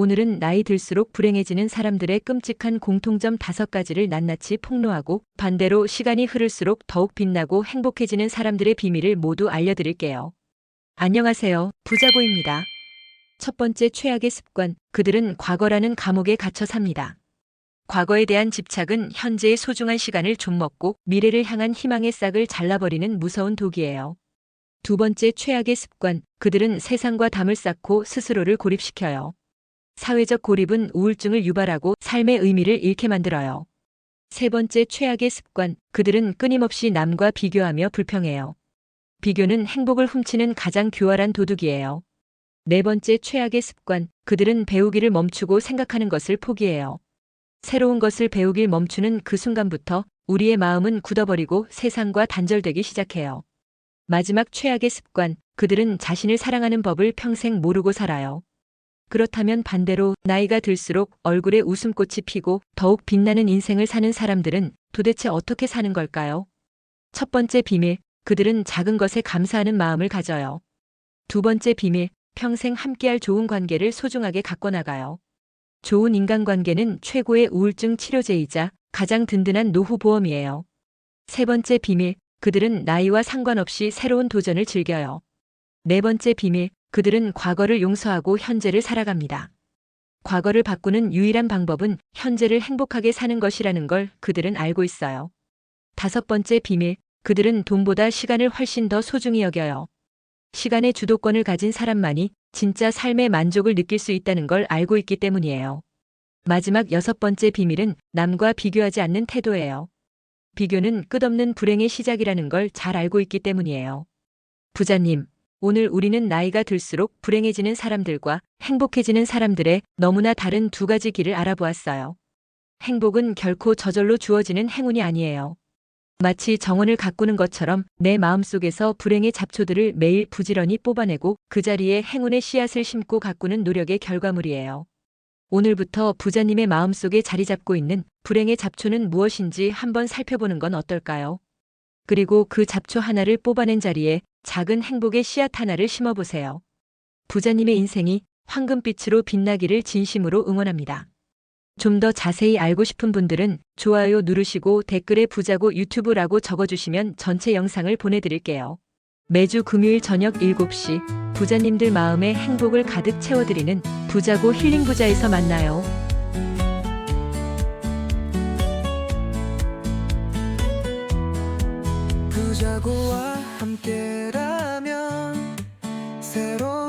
오늘은 나이 들수록 불행해지는 사람들의 끔찍한 공통점 다섯 가지를 낱낱이 폭로하고 반대로 시간이 흐를수록 더욱 빛나고 행복해지는 사람들의 비밀을 모두 알려드릴게요. 안녕하세요. 부자고입니다. 첫 번째 최악의 습관, 그들은 과거라는 감옥에 갇혀 삽니다. 과거에 대한 집착은 현재의 소중한 시간을 좀먹고 미래를 향한 희망의 싹을 잘라버리는 무서운 독이에요. 두 번째 최악의 습관, 그들은 세상과 담을 쌓고 스스로를 고립시켜요. 사회적 고립은 우울증을 유발하고 삶의 의미를 잃게 만들어요. 세 번째 최악의 습관, 그들은 끊임없이 남과 비교하며 불평해요. 비교는 행복을 훔치는 가장 교활한 도둑이에요. 네 번째 최악의 습관, 그들은 배우기를 멈추고 생각하는 것을 포기해요. 새로운 것을 배우길 멈추는 그 순간부터 우리의 마음은 굳어버리고 세상과 단절되기 시작해요. 마지막 최악의 습관, 그들은 자신을 사랑하는 법을 평생 모르고 살아요. 그렇다면 반대로 나이가 들수록 얼굴에 웃음꽃이 피고 더욱 빛나는 인생을 사는 사람들은 도대체 어떻게 사는 걸까요? 첫 번째 비밀, 그들은 작은 것에 감사하는 마음을 가져요. 두 번째 비밀, 평생 함께할 좋은 관계를 소중하게 갖고 나가요. 좋은 인간관계는 최고의 우울증 치료제이자 가장 든든한 노후 보험이에요. 세 번째 비밀, 그들은 나이와 상관없이 새로운 도전을 즐겨요. 네 번째 비밀, 그들은 과거를 용서하고 현재를 살아갑니다. 과거를 바꾸는 유일한 방법은 현재를 행복하게 사는 것이라는 걸 그들은 알고 있어요. 다섯 번째 비밀, 그들은 돈보다 시간을 훨씬 더 소중히 여겨요. 시간의 주도권을 가진 사람만이 진짜 삶의 만족을 느낄 수 있다는 걸 알고 있기 때문이에요. 마지막 여섯 번째 비밀은 남과 비교하지 않는 태도예요. 비교는 끝없는 불행의 시작이라는 걸 잘 알고 있기 때문이에요. 부자님, 오늘 우리는 나이가 들수록 불행해지는 사람들과 행복해지는 사람들의 너무나 다른 두 가지 길을 알아보았어요. 행복은 결코 저절로 주어지는 행운이 아니에요. 마치 정원을 가꾸는 것처럼 내 마음속에서 불행의 잡초들을 매일 부지런히 뽑아내고 그 자리에 행운의 씨앗을 심고 가꾸는 노력의 결과물이에요. 오늘부터 부자님의 마음속에 자리 잡고 있는 불행의 잡초는 무엇인지 한번 살펴보는 건 어떨까요? 그리고 그 잡초 하나를 뽑아낸 자리에 작은 행복의 씨앗 하나를 심어보세요. 부자님의 인생이 황금빛으로 빛나기를 진심으로 응원합니다. 좀 더 자세히 알고 싶은 분들은 좋아요 누르시고 댓글에 부자고 유튜브라고 적어주시면 전체 영상을 보내드릴게요. 매주 금요일 저녁 7시 부자님들 마음에 행복을 가득 채워드리는 부자고 힐링 부자에서 만나요. 함께라면 새로운